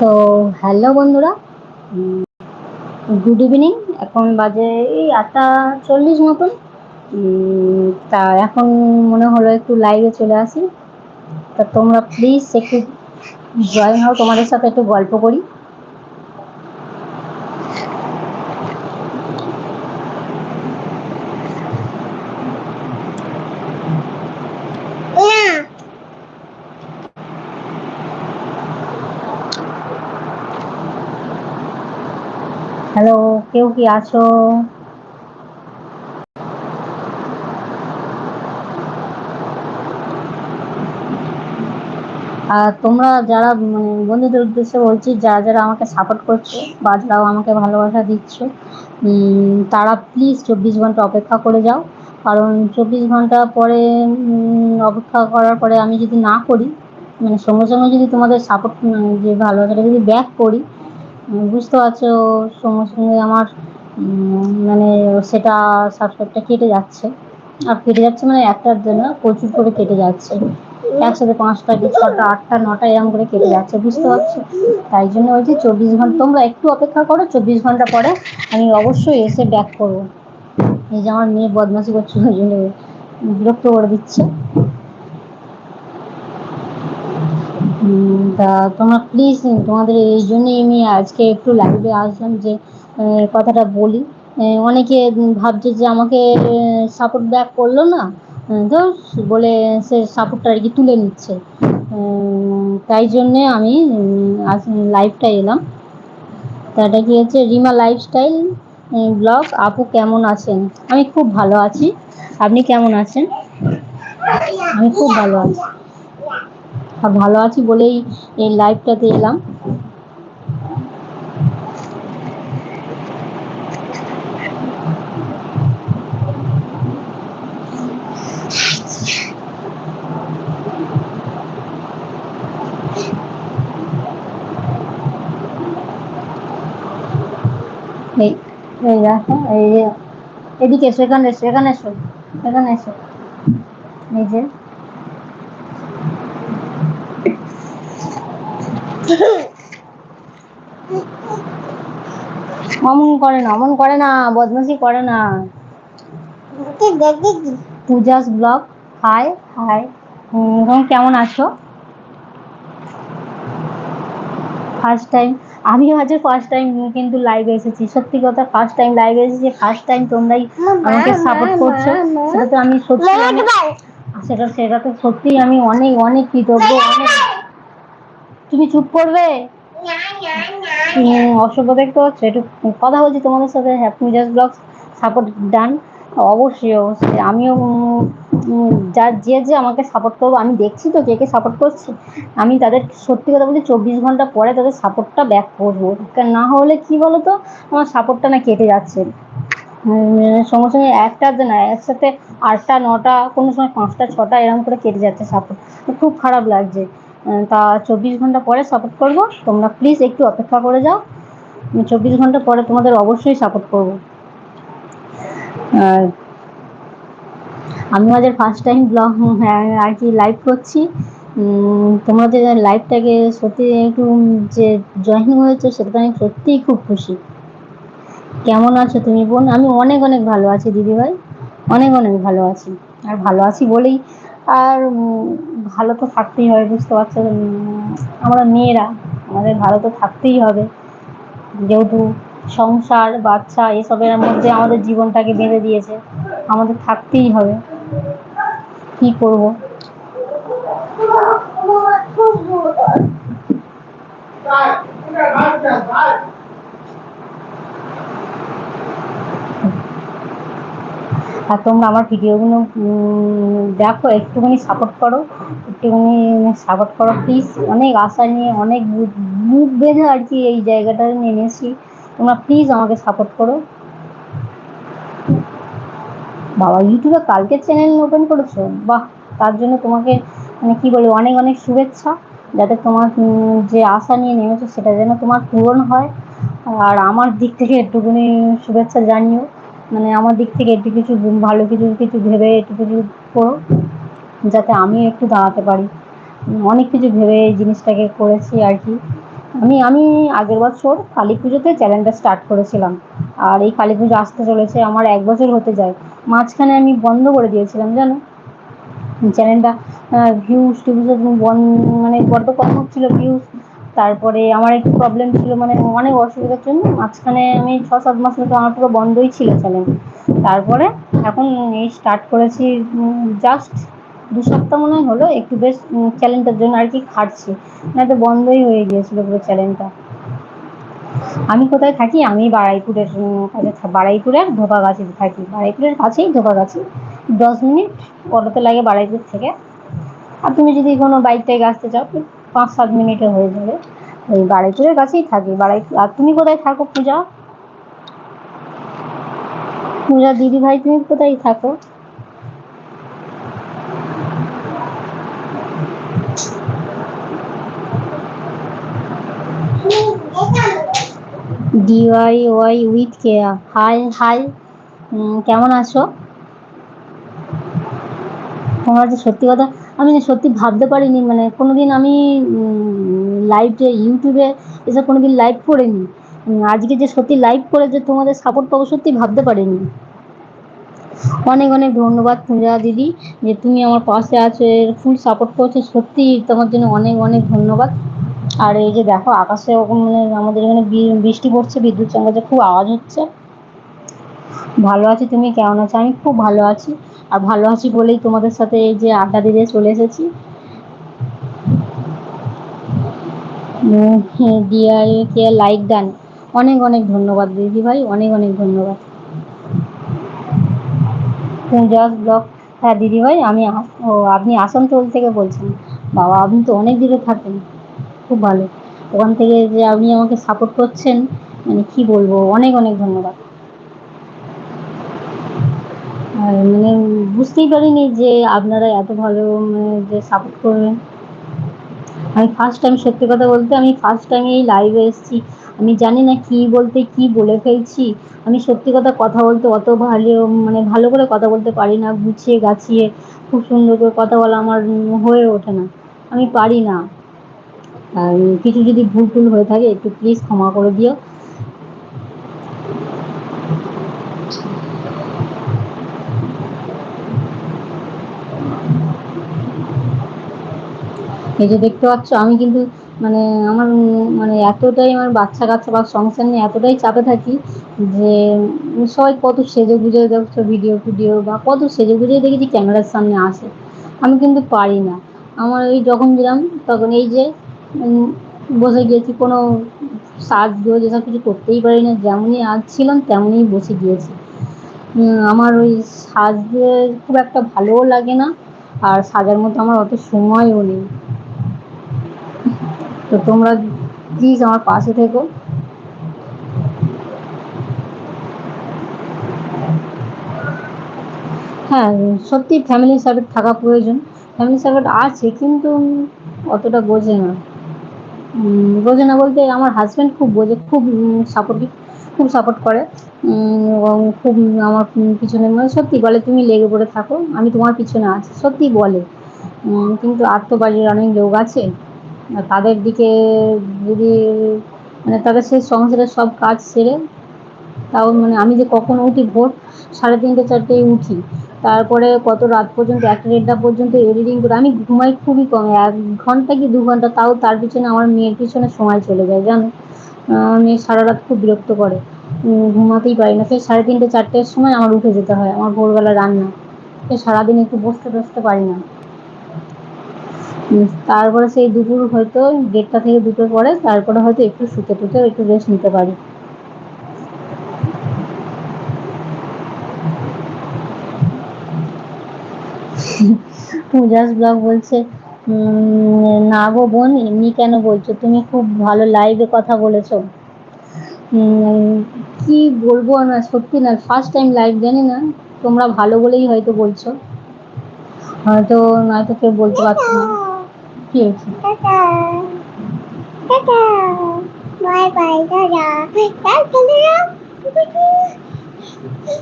তো হ্যালো বন্ধুরা। Good evening এখন বাজে এই আটটা চল্লিশ মতন। তা এখন মনে হলো একটু লাইভে চলে আসি। তা তোমরা প্লিজ একটু জয়েন হও, তোমাদের সাথে একটু গল্প করি হ্যালো কেউ কি আছো? আর তোমরা যারা মানে বন্ধুদের উদ্দেশ্যে বলছি, যারা যারা আমাকে সাপোর্ট করছ বা যারাও আমাকে ভালোবাসা দিচ্ছ তারা প্লিজ চব্বিশ ঘণ্টা অপেক্ষা করে যাও। কারণ চব্বিশ ঘণ্টা পরে অপেক্ষা করার পরে আমি যদি না করি মানে সঙ্গে সঙ্গে যদি তোমাদের সাপোর্ট যে ভালোবাসাটা যদি ব্যাক করি বুঝতে পারছ, সঙ্গে সঙ্গে আমার মানে সেটা সাবস্ক্রাইবটা কেটে যাচ্ছে। আর কেটে যাচ্ছে মানে একটার জন্য প্রচুর করে কেটে যাচ্ছে। একসাথে পাঁচটা কি ছটা, আটটা, নটা এরকম করে কেটে যাচ্ছে, বুঝতে পারছ? তাই জন্য ওই যে চব্বিশ ঘণ্টা, তোমরা একটু অপেক্ষা করো, চব্বিশ ঘণ্টা পরে আমি অবশ্যই এসে ব্যাক করব। এই যে আমার মেয়ে বদমাশি করছে ওই জন্য বিরক্ত করে দিচ্ছে। তা তোমরা প্লিজ তোমাদের এই জন্যই আমি আজকে একটু লাইভে আসলাম যে কথাটা বলি। অনেকে ভাবছে যে আমাকে সাপোর্ট ব্যাক করল না। তো বলে সে সাপোর্টটা আর কি তুলে নিচ্ছে। তাই জন্যে আমি আজ লাইভটা এলাম। তা এটা কি হচ্ছে? রিমা লাইফস্টাইল ব্লগ আপু কেমন আছেন? আমি খুব ভালো আছি। আপনি কেমন আছেন? আমি খুব ভালো আছি। ভালো আছি বলেই এই লাইভটাতে এলাম। এই দেখো এই এদিকে এসো, এখানে এসো এখানে এসো। এই যে। অমন করে না অমন করে না বদমাশি করে না। Pooja's blog hi hi. এখন কেমন আছো? ফার্স্ট টাইম আমিও আজ ফার্স্ট টাইম কিন্তু লাইভে এসেছি। সত্যি কথা ফার্স্ট টাইম লাইভে এসেছি ফার্স্ট টাইম তোমরাই আমাকে সাপোর্ট করছ। সেটা তো আমি সত্যি সেটা সেটা তো সত্যি আমি অনেক অনেক কৃতজ্ঞ অনেক তুমি চুপ করবে? অসভ্য দেখতে পাচ্ছ একটু কথা বলছি তোমাদের সাথে। Happy just blog support done অবশ্যই অবশ্যই। আমিও যা যে যে আমাকে সাপোর্ট করব আমি দেখছি তো কে কে সাপোর্ট করছে। আমি তাদের সত্যি কথা বলছি চব্বিশ ঘণ্টা পরে তাদের সাপোর্টটা ব্যাক করব। না হলে কি বলো তো আমার সাপোর্টটা না কেটে যাচ্ছে। সঙ্গে সঙ্গে একটা না একসাথে আটটা নটা কোনো সময় পাঁচটা ছটা এরকম করে কেটে যাচ্ছে সাপোর্ট খুব খারাপ লাগছে। তা চব্বিশ ঘণ্টা পরে সাপোর্ট করব। তোমরা প্লিজ একটু অপেক্ষা করে যাও। চব্বিশ ঘণ্টা পরে তোমাদের অবশ্যই সাপোর্ট করব। আমি আমাদের ফার্স্ট টাইম ব্লগ আর কি লাইভ করছি। তোমাদের লাইভটাকে সত্যি একটু যে জয়েন হয়েছে সেটা আমি সত্যিই খুব খুশি। কেমন আছো তুমি বোন? আমি অনেক অনেক ভালো আছি দিদিভাই। অনেক অনেক ভালো আছি। আর ভালো আছি বলেই আর ভালো তো থাকতেই হবে, বুঝতে পারছ? আমরা মেয়েরা, আমাদের ভালো তো থাকতেই হবে। যেহেতু সংসার, বাচ্চা, এসবের মধ্যে আমাদের জীবনটাকে বেঁধে দিয়েছে, আমাদের থাকতেই হবে। কি করব? আর তোমরা আমার ভিডিওগুলো দেখো, একটুখানি সাপোর্ট করো, একটুখানি সাপোর্ট করো প্লিজ অনেক আশা নিয়ে, অনেক বুক- বেঁধে আর কি এই জায়গাটা নেমেছি তোমরা প্লিজ আমাকে সাপোর্ট করো। বাবা, ইউটিউবে কালকে চ্যানেল ওপেন করেছ? বাহ, তার জন্য তোমাকে মানে কি বলি অনেক অনেক শুভেচ্ছা। যাতে তোমার যে আশা নিয়ে নেমেছো, সেটা যেন তোমার পূরণ হয়। আর আমার দিক থেকে একটুখানি শুভেচ্ছা জানিও। মানে আমার দিক থেকে একটু কিছু ভালো কিছু কিছু ভেবে একটু কিছু করো, যাতে আমি একটু দাঁড়াতে পারি। অনেক কিছু ভেবে এই জিনিসটাকে করেছি আর কি। আমি আমি আগের বছর কালী পুজোতে চ্যানেলটা স্টার্ট করেছিলাম। আর এই কালী পুজো আসতে চলেছে, আমার এক বছর হতে যায়। মাঝখানে আমি বন্ধ করে দিয়েছিলাম, জানো? চ্যানেলটা ভিউজ টিউজ মানে বড্ড কম হচ্ছিল ভিউজ তারপরে আমার একটু প্রবলেম ছিল মানে অনেক অসুবিধার জন্য। মাঝখানে আমি ছ সাত মাস মতো আমার পুরো বন্ধই ছিল চ্যানেল তারপরে এখন এই স্টার্ট করেছি জাস্ট দু সপ্তাহ মনে হয় হলো একটু বেশ চ্যানেলটার জন্য আর কি খাটছি। না তো বন্ধই হয়ে গিয়েছিল পুরো চ্যানেলটা আমি কোথায় থাকি? আমি বারাইপুরের কাছে বারাইপুরের ধোপাগাছিতে থাকি। বারাইপুরের কাছেই ধোপাগাছি দশ মিনিট অটোতে লাগে বারাইপুর থেকে। আর তুমি যদি কোনো বাইক টাইক আসতে চাও পাঁচ সাত মিনিটে হয়ে যাবে। ওই বারাইপুরের কাছেই থাকি। বারাই আর তুমি কোথায় থাকো পূজা? পূজা দিদি ভাই তুমি কোথায় থাকো? DIY Y with Keya hi hi কেমন আছো? তোমার যে সত্যি কথা আমি সত্যি ভাবতে পারিনি মানে কোনোদিন আমি লাইভে ইউটিউবে এসব কোনোদিন লাইভ করিনি। আজকে যে সত্যি লাইভ করে যে তোমাদের সাপোর্ট পাবো সত্যি ভাবতে পারিনি। অনেক অনেক ধন্যবাদ পূজা দিদি, যে তুমি আমার পাশে আছো, এর ফুল সাপোর্ট করছ, সত্যি তোমার জন্য অনেক অনেক ধন্যবাদ। আর এই যে দেখো, আকাশে মানে আমাদের এখানে বৃষ্টি পড়ছে, বিদ্যুৎ চমকাচ্ছে খুব আওয়াজ হচ্ছে। ভালো আছি, তুমি কেমন আছো? আমি খুব ভালো আছি। আর ভালো আছি বলেই তোমাদের সাথে এই যে আড্ডা দিতে চলে এসেছি। ডিআই কে লাইক ডান অনেক অনেক ধন্যবাদ দিদি ভাই, অনেক অনেক ধন্যবাদ। পূজাস ব্লগ হ্যাঁ দিদি ভাই, আমি ও, আপনি আসানসোল থেকে বলছেন। বাবা, আপনি তো অনেক দূরে থাকেন। খুব ভালো। ওখান থেকে যে আপনি আমাকে সাপোর্ট করছেন মানে কি বলব, অনেক অনেক ধন্যবাদ। মানে বুঝতেই পারিনি যে আপনারা এত ভালো মানে যে সাপোর্ট করবেন। আমি ফার্স্ট টাইম সত্যি কথা বলতে আমি ফার্স্ট টাইম এই লাইভে এসেছি। আমি জানি না কি বলতে, কি বলে ফেলছি। আমি সত্যি কথা কথা বলতে অত ভালো মানে ভালো করে কথা বলতে পারি না, গুছিয়ে গাছিয়ে, খুব সুন্দর করে কথা বলা আমার হয়ে ওঠে না। আমি পারি না। কিছু যদি ভুল টুল হয়ে থাকে, একটু প্লিজ ক্ষমা করে দিও। এই যে দেখতে পাচ্ছ, আমি কিন্তু মানে আমার মানে এতটাই আমার বাচ্চা কাচ্চা বা সংসার নিয়ে এতটাই চাপে থাকি যে সবাই কত সেজে গুজে দেখছ ভিডিও ফিডিও বা কত সেজে গুজে দেখেছি ক্যামেরার সামনে আসে। আমি কিন্তু পারি না। আমার ওই যখন দিলাম তখন এই যে বসে গিয়েছি, কোনো সার্চ সাজগোজ যেসব কিছু করতেই পারি না, যেমনই আজ ছিলাম তেমনই বসে গিয়েছি। আমার ওই সাজতে খুব একটা ভালোও লাগে না, আর সাজার মতো আমার অত সময়ও নেই। তো তোমরা প্লিজ আমার পাশে থেকো। হ্যাঁ সত্যি ফ্যামিলি সাপোর্ট থাকা প্রয়োজন। ফ্যামিলি সাপোর্ট আছে, কিন্তু অতটা বোঝে না। বোঝে না বলতে আমার হাজব্যান্ড খুব বোঝে, খুব সাপোর্টিভ খুব সাপোর্ট করে। এবং খুব আমার পিছনে মানে সত্যি বলে, তুমি লেগে পড়ে থাকো, আমি তোমার পিছনে আছি, সত্যি বলে। কিন্তু আত্মবাড়ির অনেক লোক আছে। তাদের দিকে যদি মানে তাদের সেই সংসারের সব কাজ সেরে তাও মানে আমি যে কখন উঠি ভোর সাড়ে তিনটে, চারটেয় উঠি, তারপরে কত রাত পর্যন্ত একটা দেড়টা পর্যন্ত এডিটিং করে, আমি ঘুমাই খুবই কম, এক ঘণ্টা কি দু ঘণ্টা, তাও তার পিছনে আমার মেয়ের পিছনে সময় চলে যায়, জানো? মেয়ে সারা রাত খুব বিরক্ত করে ঘুমাতেই পারি না, সেই সাড়ে তিনটে, চারটের সময় আমার উঠে যেতে হয়, আমার ভোরবেলা রান্না, সে সারাদিন একটু বসতে বসতে পারি না। তারপরে সেই দুপুর হয়তো দেড়টা থেকে দুটোর পরে তারপরে হয়তো একটু শুতে টুতে একটু রেস্ট নিতে পারি। পূজাস ব্লগ বলছে না গো বোন, এমনি কেন বলছো? তুমি খুব ভালো লাইভে কথা বলেছ। কি বলব না সত্যি না ফার্স্ট টাইম লাইভ জানি না? তোমরা ভালো বলেই হয়তো বলছো। হয়তো নয়তো কেউ বলতে পারছ না। কি হয়েছে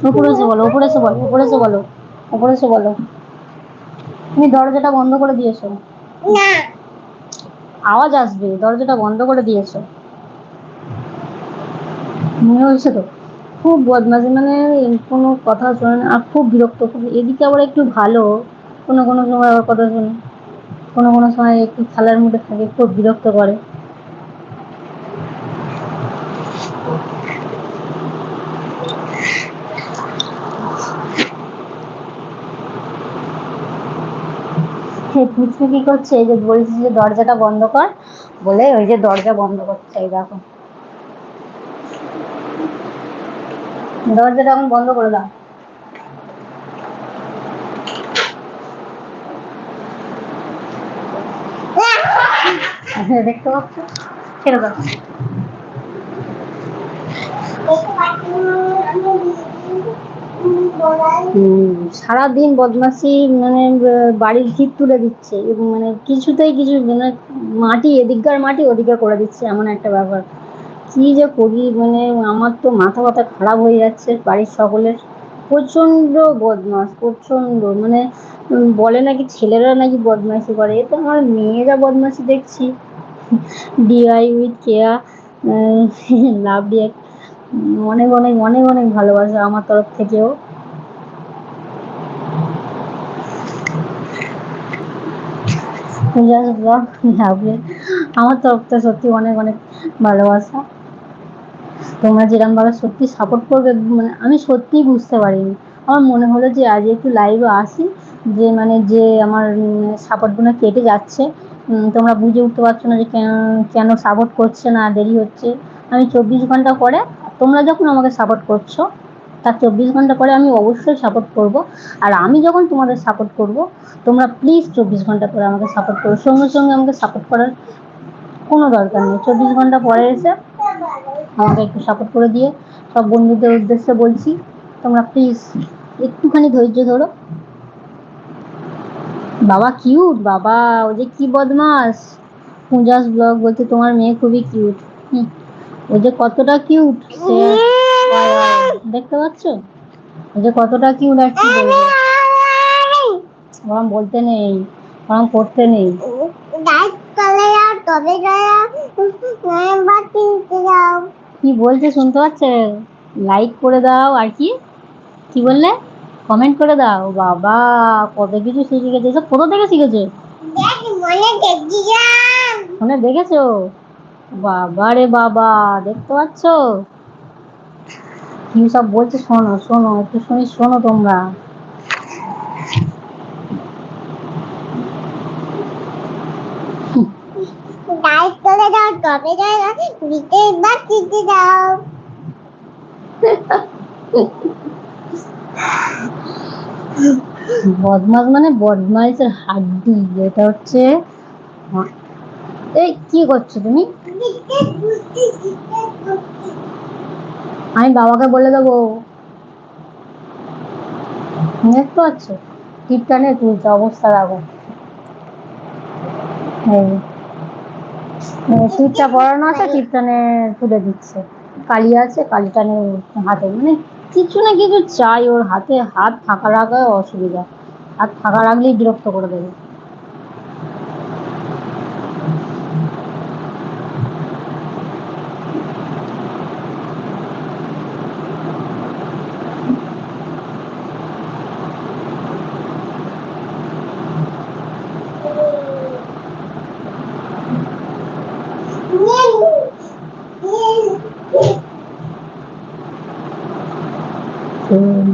উপরে এসে বলো উপরে এসে বলো উপরে এসে বলো উপরে এসে বলো। তুমি দরজাটা বন্ধ করে দিয়েছ। না। আওয়াজ আসবে দরজাটা বন্ধ করে দিয়েছ। মনে হয়েছে তো খুব বদমাশি মানে কোনো কথা শোনে না আর খুব বিরক্ত খুব এদিকে আবার একটু ভালো কোনো কোনো সময় আবার কথা শোনে। কোনো কোনো সময় একটু খেলার মধ্যে থাকে, খুব বিরক্ত করে। কি করছে? এই যে বলছি যে দরজাটা বন্ধ কর, বলে ওই যে দরজা বন্ধ করছে, এই দেখো। দরজাটা এখন বন্ধ করে দাও। দেখতে পাচ্ছ ছেড়ে দাও। সারাদিন বদমাসি মানে বাড়ির ভিত তুলে দিচ্ছে এবং মানে কিছুতেই কিছু মানে মাটি, এদিককার মাটি ওদিকে করে দিচ্ছে এমন একটা ব্যাপার। কি যে করি মানে আমার তো মাথা ব্যথা খারাপ হয়ে যাচ্ছে বাড়ির সকলের। প্রচণ্ড বদমাস প্রচণ্ড মানে বলে নাকি ছেলেরা নাকি বদমাইশি করে। এ তো আমার মেয়েরা বদমাইশি দেখছি। DIY with Keya love react অনেক অনেক অনেক অনেক ভালোবাসা আমার তরফ থেকেও। আমার তরফ থেকে সত্যি অনেক অনেক ভালোবাসা। তোমরা যেরকম ভাবে সত্যি সাপোর্ট করবে মানে আমি সত্যিই বুঝতে পারিনি। আমার মনে হলো যে আজ একটু লাইভে আসি, যে মানে যে আমার সাপোর্টগুলো কেটে যাচ্ছে। তোমরা বুঝে উঠতে পারছ না যে কেন- সাপোর্ট করছে না, দেরি হচ্ছে। আমি চব্বিশ ঘণ্টা পরে তোমরা যখন আমাকে সাপোর্ট করছ, তার চব্বিশ ঘণ্টা পরে আমি অবশ্যই সাপোর্ট করব। আর আমি যখন তোমাদের সাপোর্ট করব, তোমরা প্লিজ চব্বিশ ঘণ্টা পরে আমাকে সাপোর্ট করো। সঙ্গে সঙ্গে আমাকে সাপোর্ট করার কোনো দরকার নেই। চব্বিশ ঘণ্টা পরে এসে আমাকে একটু সাপোর্ট করে দিয়ে সব বন্ধুদের উদ্দেশ্যে বলছি, তোমরা প্লিজ একটুখানি ধৈর্য ধরো। বাবা কিউট বাবা, ও যে কি বদমাস। পূজাস ব্লগ বলতে তোমার মেয়ে খুবই কিউট ও যে কতটা কিউট সে দেখতে পাচ্ছ? ও যে কতটা কিউট আর কি বলব। ওরম বলতে নেই, ওরম করতে নেই। তবে বা কিনতে যাও। কি বলছে শুনতে পাচ্ছে? লাইক করে দাও আর কি? কি বললে? কমেন্ট করে দাও। বাবা কত কিছু শিখে গেছে? এসব কোথা থেকে শিখেছে? মনে ফোনে দেখেছ? বাবা রে বাবা দেখতে পাচ্ছ? কি সব বলছে? শোনো শোনো একটু শুনি শোনো তোমরা। ডাইট চলে যাও তবে যাও নিতে বা কিনতে যাও বদমাস মানে বদমাইশের হাড্ডি এটা হচ্ছে এই কি করছ তুমি? আমি বাবাকে বলে দেবো। দেখতে পাচ্ছ? টিপটানে তুলছে অবস্থা রাখো টিপটা পড়ানো আছে, টিপটানে তুলে দিচ্ছে। কালি আছে, কালিটানে হাতে। মানে কিছু না কিছু চাই ওর হাতে। হাত ফাঁকা রাখায় অসুবিধা। হাত ফাঁকা রাখলেই বিরক্ত করে দেবে হুম।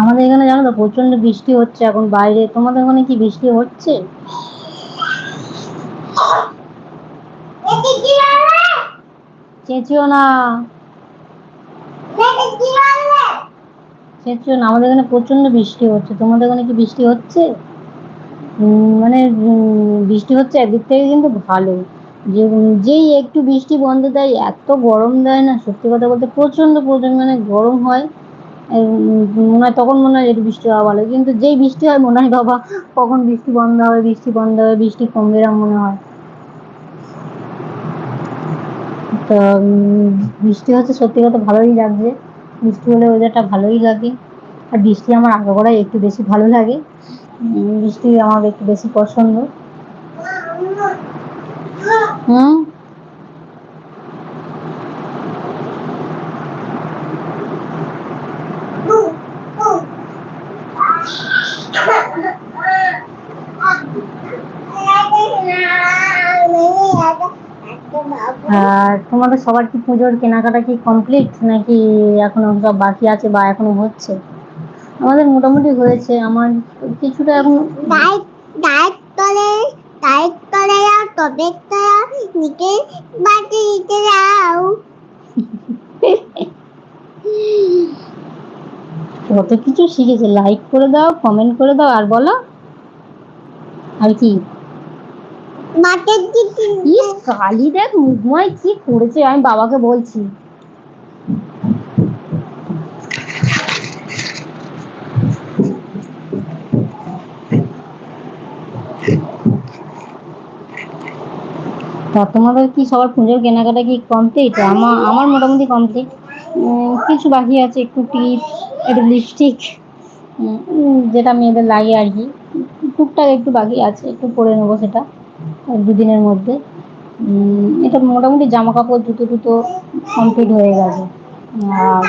আমাদের এখানে জানো তো প্রচণ্ড বৃষ্টি হচ্ছে এখন বাইরে। তোমাদের ওখানে কি বৃষ্টি হচ্ছে? চেঁচিও না। চেঁচিও না, আমাদের এখানে প্রচণ্ড বৃষ্টি হচ্ছে। তোমাদের ওখানে কি বৃষ্টি হচ্ছে? মানে বৃষ্টি হচ্ছে একদিক থেকে কিন্তু ভালো যে, যেই একটু বৃষ্টি বন্ধ দেয়, এত গরম দেয় না, সত্যি কথা বলতে প্রচণ্ড প্রচণ্ড মানে গরম হয়। মনে হয় তখন মনে হয় একটু বৃষ্টি হওয়া ভালো। কিন্তু যেই বৃষ্টি হয় মনে হয় বাবা, কখন বৃষ্টি বন্ধ হবে, বৃষ্টি বন্ধ হবে, বৃষ্টি কমবে এরম মনে হয়। তো বৃষ্টি হচ্ছে সত্যি কথা ভালোই লাগছে। বৃষ্টি হলে ওয়েদারটা ভালোই লাগে। আর বৃষ্টি আমার আগে করাই একটু বেশি ভালো লাগে। বৃষ্টি আমার একটু বেশি পছন্দ। হুম? আর তোমাদের সবার কি পুজোর কেনাকাটা কি কমপ্লিট নাকি এখনও সব বাকি আছে বা এখনও হচ্ছে? আমাদের মোটামুটি হয়েছে। আমার কিছুটা এখন ডাইট ডাইট করে ডাইট করে যাও তবে তো নিতে বাড়ি নিতে যাও। কত কিছু শিখেছে লাইক করে দাও কমেন্ট করে দাও আর বলো। আর কি? মাঠের দিকে। ইস দেখ কি করেছে, আমি বাবাকে বলছি। তা তোমাদের কি সবার পুজোর কেনাকাটা কি কমপ্লিট আমার আমার মোটামুটি কমপ্লিট কিছু বাকি আছে, একটু টিপ একটু লিপস্টিক যেটা মেয়েদের লাগে আর কি। টুকটাক একটু বাকি আছে, একটু পরে নেব সেটা। দুদিনের মধ্যে। এটা মোটামুটি জামা কাপড় জুতো টুতো কমপ্লিট হয়ে গেছে। আর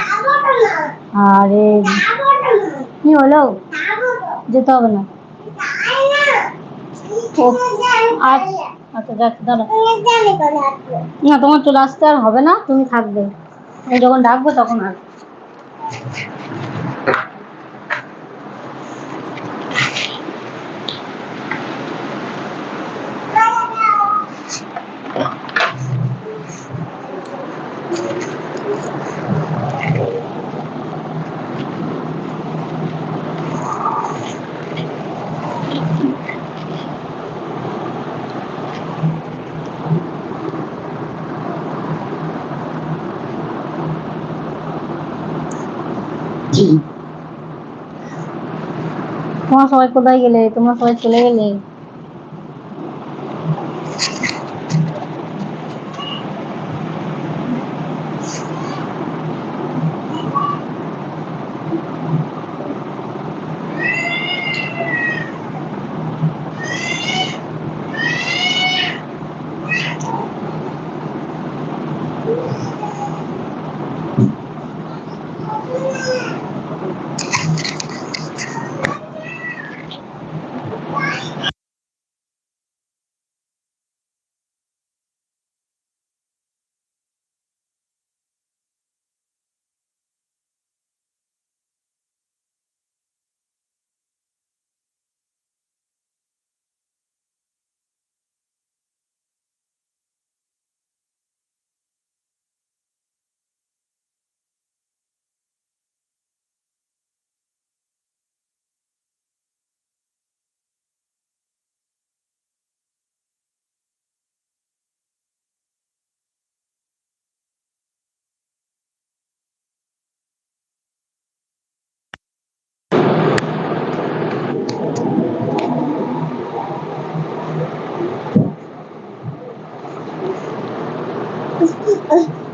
আর কি হলো? যেতে হবে না। আচ্ছা না, তোমার চলে আসতে আর হবে না, তুমি থাকবে। আমি যখন ডাকবো তখন আসবে। তোমরা সবাই কোথায় গেলে? তোমরা সবাই চলে গেলে?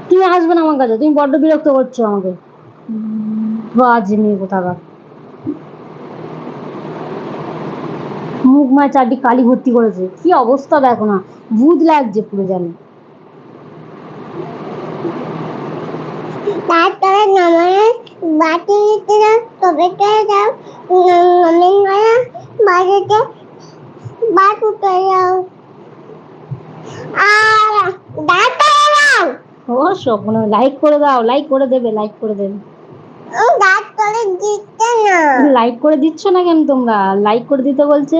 তুমি আসবে না আমার কাছে, তুমি বড্ড বিরক্ত করছ আমাকে। বাজ নিয়ে কোথাকার। মুখ মায় চারটি কালি ভর্তি করেছে। কি অবস্থা দেখো না, ভূত লাগছে পুরো জানি তারপরে নামায় বাটি নিতে যাও তবে যাও? নমিন করা বাড়িতে বাট উঠে যাও। আর যাও ও স্বপ্ন লাইক করে দাও লাইক করে দেবে লাইক করে দেবে। লাইক করে দিচ্ছ না। কেন তোমরা? লাইক করে দিতে বলছে।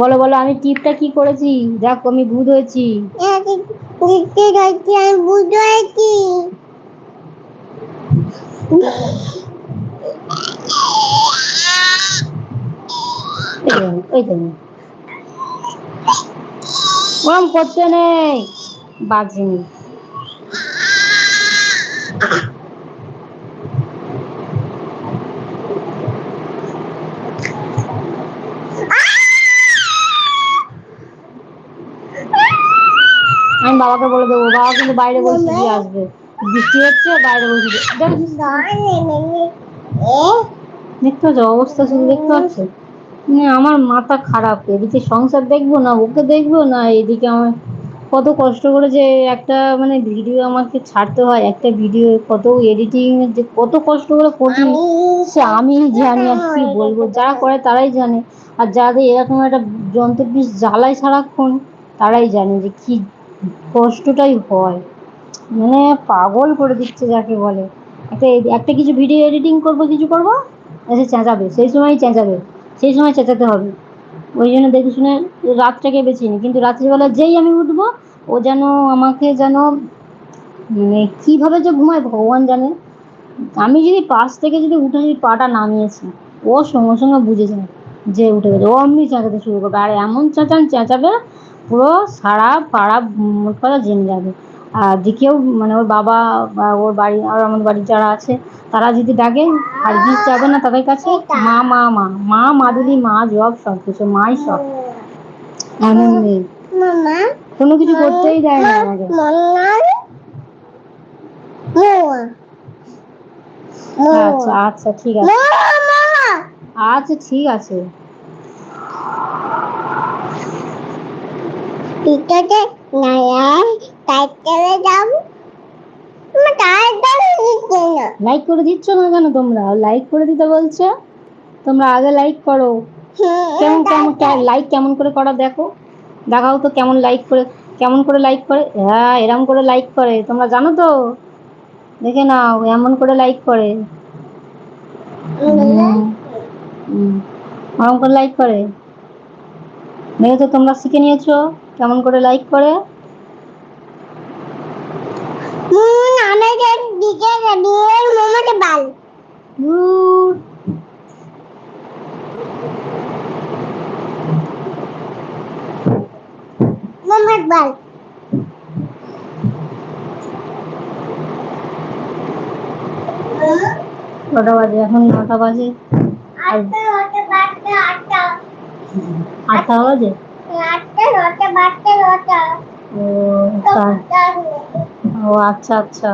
বলো বলো আমি টিপটা কি করেছি? দেখো আমি ভূত হয়েছি। ওরম করতে নেই। বাজিনি আমি বাবাকে বলে দেবো বাবা কিন্তু বাইরে বসে দিয়ে আসবে। বৃষ্টি হচ্ছে বাইরে বসে দেখতে পাচ্ছ? অবস্থা শুধু দেখতে পাচ্ছ? মানে আমার মাথা খারাপ এদিকে সংসার দেখব না ওকে দেখব না এদিকে আমার কত কষ্ট করে যে একটা মানে ভিডিও আমাকে ছাড়তে হয়, একটা ভিডিও কত এডিটিং যে কত কষ্ট করে করছি সে আমি জানি আর কি বলব যারা করে তারাই জানে। আর যাদের এরকম একটা যন্ত্র বিষ জ্বালায় সারাক্ষণ, তারাই জানে যে কি কষ্টটাই হয়। মানে পাগল করে দিচ্ছে যাকে বলে। একটা একটা কিছু ভিডিও এডিটিং করব, কিছু করব, এসে চেঁচাবে, সেই সময়ই চেঁচাবে, সেই সময় চেঁচাতে হবে। ওই জন্য দেখে শুনে রাতটাকে বেছে নিই। কিন্তু রাত্রিবেলা যেই আমি উঠবো, ও যেন আমাকে যেন মানে কীভাবে যে ঘুমায় ভগবান জানে। আমি যদি পাশ থেকে যদি উঠে যদি পাটা নামিয়েছি ও সঙ্গে সঙ্গে বুঝে যায় যে উঠে গেছে। ও অমনি চেঁচাতে শুরু করবে। আর এমন চেঁচান, চেঁচাবে, পুরো সারা পাড়া মোট কথা জেনে যাবে। আর যে কেউ মানে ওর বাবা বা ওর বাড়ি আর আমাদের বাড়ির যারা আছে তারা যদি ডাকে আর গিয়ে যাবে না তাদের কাছে মা মা মা মা মাদুলি মা জব সব কিছু মাই সব। এমন নেই। কোনো কিছু করতেই দেয় না আমাকে। আচ্ছা আচ্ছা ঠিক আছে। আচ্ছা ঠিক আছে। পিঠাতে নারায় তাইতেলে যাব লাইক করে দিচ্ছ না কেন তোমরা? লাইক করে দিতে বলছে। তোমরা আগে লাইক করো। কেমন কেমন লাইক কেমন করে করা দেখো। দেখাও তো কেমন লাইক করে কেমন করে লাইক করে। হ্যাঁ এরম করে লাইক করে। তোমরা জানো তো? দেখে নাও এমন করে লাইক করে। ওরম করে লাইক করে। দেখে তো তোমরা শিখে নিয়েছো কেমন করে লাইক করে হুম আমাদের দিকে দিয়ে মোমোতে বাল। ধুর, মোমোর বাল। কটা বাজে এখন নটা বাজে। আটটা নটা বাজে? নটা নটা। ও আচ্ছা আচ্ছা।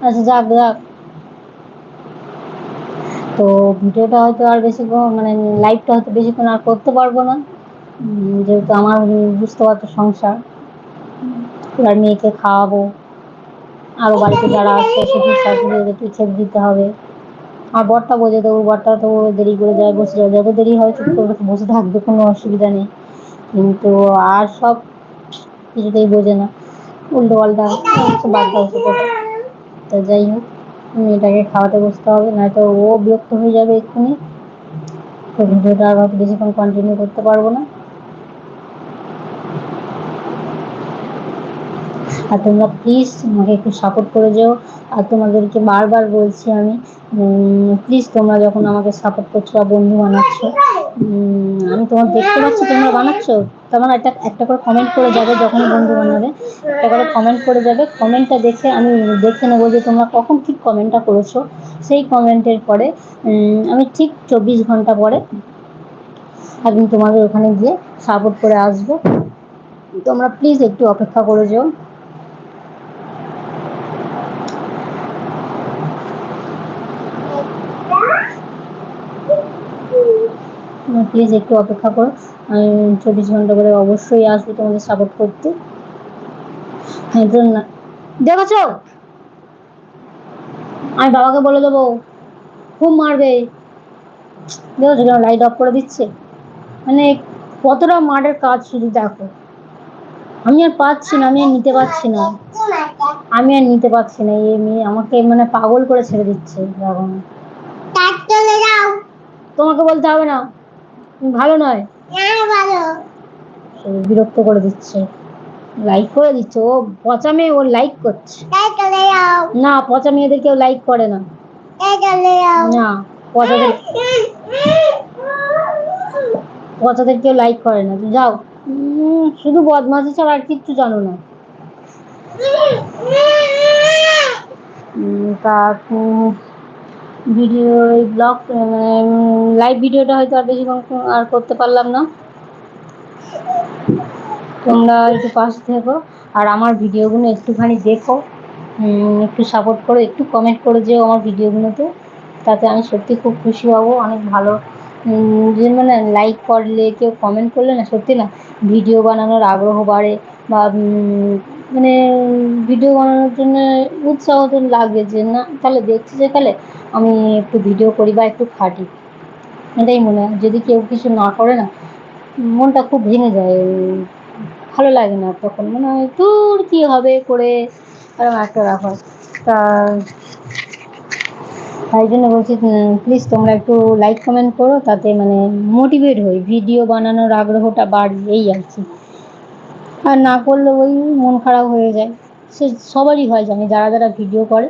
আচ্ছা। যাক যাক। তো ভিডিওটা হয়তো আর বেশিক্ষণ মানে লাইভটা হয়তো বেশিক্ষণ আর করতে পারব না। যেহেতু আমার বুঝতে পারছ সংসার, এবার মেয়েকে খাওয়াবো। আরও বাড়িতে যারা আছে শ্বশুর শাশুড়ি, ওদেরকে খেতে দিতে হবে। আর বরটা বোঝে তো বরটা তো দেরি করে যায়, বসে যায়। যত দেরি হয়, চুপ করে বসে থাকবে, কোনো অসুবিধা নেই। কিন্তু আর সব কিছুতেই বোঝে না। উল্টো পাল্টা দাও সেটা তো যাই হোক, মেয়েটাকে খাওয়াতে বসতে হবে, নয়তো ও বিরক্ত হয়ে যাবে এক্ষুনি। তো ভিডিওটা আর হয়তো বেশিক্ষণ কন্টিনিউ করতে পারব না। আর তোমরা প্লিজ আমাকে একটু সাপোর্ট করে যেও। আর তোমাদেরকে বারবার বলছি আমি প্লিজ তোমরা যখন আমাকে সাপোর্ট করছ বা বন্ধু বানাচ্ছ আমি তোমার দেখতে পাচ্ছি, তোমরা বানাচ্ছ? তোমার একটা একটা করে কমেন্ট করে যাবে যখন বন্ধু বানাবে। একটা করে কমেন্ট করে যাবে। কমেন্টটা দেখে আমি দেখে নেব যে তোমরা কখন ঠিক কমেন্টটা করেছ। সেই কমেন্টের পরে আমি ঠিক চব্বিশ ঘণ্টা পরে আমি তোমাদের ওখানে গিয়ে সাপোর্ট করে আসব। তোমরা প্লিজ একটু অপেক্ষা করে যেও। প্লিজ একটু অপেক্ষা করো। আমি চব্বিশ ঘণ্টা করে অবশ্যই আসব তোমাদের সাপোর্ট করতে। হ্যাঁ তো না দেখেছ? আমি বাবাকে বলে দেবো খুব মারবে। দেখেছ কেন লাইট অফ করে দিচ্ছে? মানে কতটা মারের কাজ শুধু দেখো। আমি আর পাচ্ছি না আমি আর নিতে পারছি না। আমি আর নিতে পারছি না এই মেয়ে আমাকে মানে পাগল করে ছেড়ে দিচ্ছে এখন তোমাকে বলতে হবে না। ভালো নয়? বিরক্ত করে দিচ্ছে। লাইক করে দিচ্ছে। ও পচা মেয়ে ও লাইক করছে। না পচা মেয়েদের কেউ লাইক করে না। না পচাদের বাচ্চাদের কেউ লাইক করে না। যাও। শুধু বদমাশি ছাড়া আর কিচ্ছু জানো না। তা ভিডিও এই ব্লগ লাইভ ভিডিওটা হয়তো আর বেশিক্ষণ আর করতে পারলাম না। তোমরা একটু পাশে থেকো। আর আমার ভিডিওগুলো একটুখানি দেখো। একটু সাপোর্ট করো, একটু কমেন্ট করে যেও আমার ভিডিওগুলোতে তাতে আমি সত্যি খুব খুশি হব। অনেক ভালো। যে মানে লাইক করলে, কেউ কমেন্ট করলে না, সত্যি না ভিডিও বানানোর আগ্রহ বাড়ে বা মানে ভিডিও বানানোর জন্য উৎসাহ তো লাগে যে, না, তাহলে দেখছি যে, তাহলে আমি একটু ভিডিও করি বা একটু খাটি। এটাই মনে হয়। যদি কেউ কিছু না করে না, মনটা খুব ভেঙে যায়। ভালো লাগে না তখন। মনে হয়, তোর কী হবে করে? একটা ব্যাপার। তা তাই জন্য বলছি প্লিজ তোমরা একটু লাইক কমেন্ট করো, তাতে মানে মোটিভেট হই। ভিডিও বানানোর আগ্রহটা বাড়ি, এই আর কি। আর না করলে ওই মন খারাপ হয়ে যায়। সে সবারই হয় জানি, যারা যারা ভিডিও করে,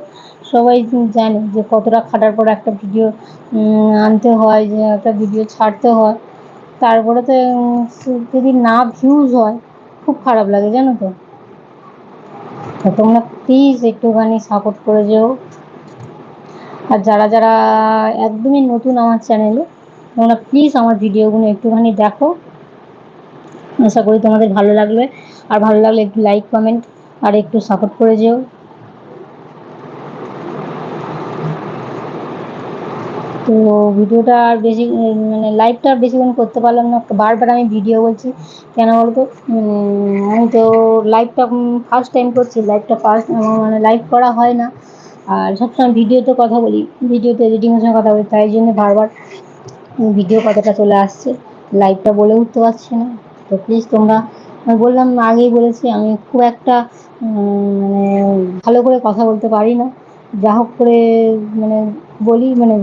সবাই জানে যে কতটা খাটার পর একটা ভিডিও আনতে হয়, যে একটা ভিডিও ছাড়তে হয়। তারপরে তো যদি না ভিউজ হয়, খুব খারাপ লাগে, জানো তো। তো তোমরা প্লিজ একটুখানি সাপোর্ট করে যেও। আর যারা যারা একদমই নতুন আমার চ্যানেলে তোমরা প্লিজ আমার ভিডিওগুলো একটুখানি দেখো। আশা করি তোমাদের ভালো লাগবে। আর ভালো লাগলে একটু লাইক কমেন্ট আর একটু সাপোর্ট করে যেও। তো ভিডিওটা আর বেশি মানে লাইভটা আর বেশিক্ষণ করতে পারলাম না। বারবার আমি ভিডিও বলছি, কেন বলতো? আমি তো লাইভটা ফার্স্ট টাইম করছি লাইভটা ফার্স্ট মানে লাইভ করা হয় না। আর সবসময় ভিডিওতে কথা বলি, ভিডিওতে এডিটিংয়ের সঙ্গে কথা বলি, তাই জন্য বারবার ভিডিও কথাটা চলে আসছে। লাইভটা বলে উঠতে পারছি না। তো প্লিজ তোমরা, আমি বললাম আগেই বলেছি, আমি খুব একটা মানে ভালো করে কথা বলতে পারি না। যা হোক করে মানে বলি মানে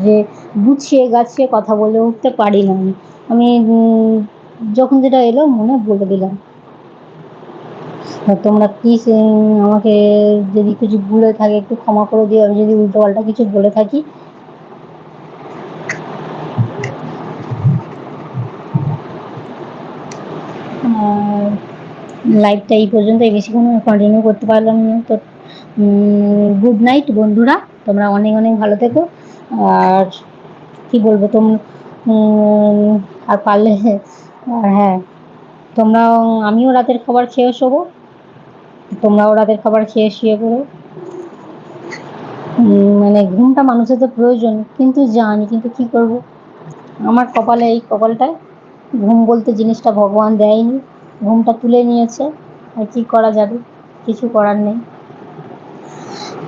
যে গুছিয়ে গাছিয়ে কথা বলে উঠতে পারি না আমি। আমি যখন যেটা এলো মনে বলে দিলাম। তোমরা প্লিজ আমাকে যদি কিছু ভুলে থাকে একটু ক্ষমা করে দিও, আমি যদি উল্টো পাল্টা কিছু বলে থাকি লাইভটা এই পর্যন্তই বেশিক্ষণ কন্টিনিউ করতে পারলাম না। তো গুড নাইট বন্ধুরা, তোমরা অনেক অনেক ভালো থেকো। আর কি বলব, তোম আর পারলে, আর হ্যাঁ তোমরাও, আমিও রাতের খাবার খেয়ে শোবো। তোমরাও রাতের খাবার খেয়ে শুয়ে পড়ো। মানে ঘুমটা মানুষের তো প্রয়োজন, কিন্তু জানি, কিন্তু কি করব। আমার কপালে এই কপালটায় ঘুম বলতে জিনিসটা ভগবান দেয়নি। ঘুমটা তুলে নিয়েছে। আর কি করা যাবে? কিছু করার নেই।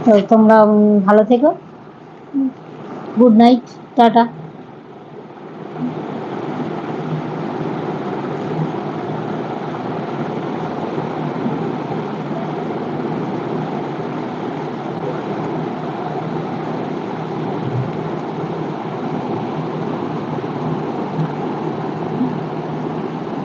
তো তোমরা ভালো থেকো। Good night, tata.